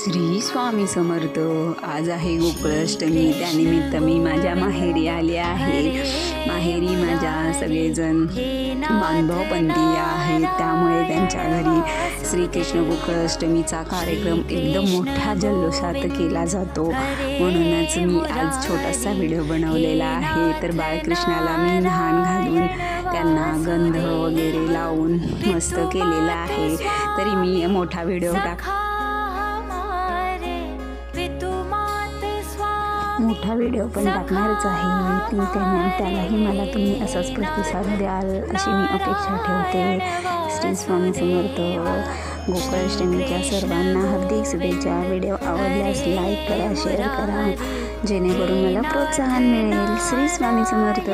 श्री स्वामी समर्थ. आज आहे गोकुळाष्टमी. त्यानिमित्त मी माझ्या माहेरी आले आहे. माहेरी माझ्या सगळेजण बांधवपंथी आहेत. त्यामुळे त्यांच्या घरी श्रीकृष्ण गोकुळाष्टमीचा कार्यक्रम एकदम मोठ्या जल्लोषात केला जातो. म्हणूनच मी आज छोटासा व्हिडिओ बनवलेला आहे. तर बाळकृष्णाला मी लहान घालून त्यांना गंध वगैरे लावून मस्त केलेला आहे. तरी मी मोठा व्हिडिओ टाक मोठा व्हिडिओ पण टाकणारच आहे. ती त्यानं त्यालाही मला तुम्ही असाच प्रतिसाद द्याल अशी मी अपेक्षा ठेवते. श्री स्वामी समर्थ गोकुळाष्टमीच्या सर्वांना हार्दिक शुभेच्छा. व्हिडिओ आवडल्यास लाईक करा शेअर करा. जेणेकरून मला प्रोत्साहन मिळेल. श्री स्वामी समर्थ.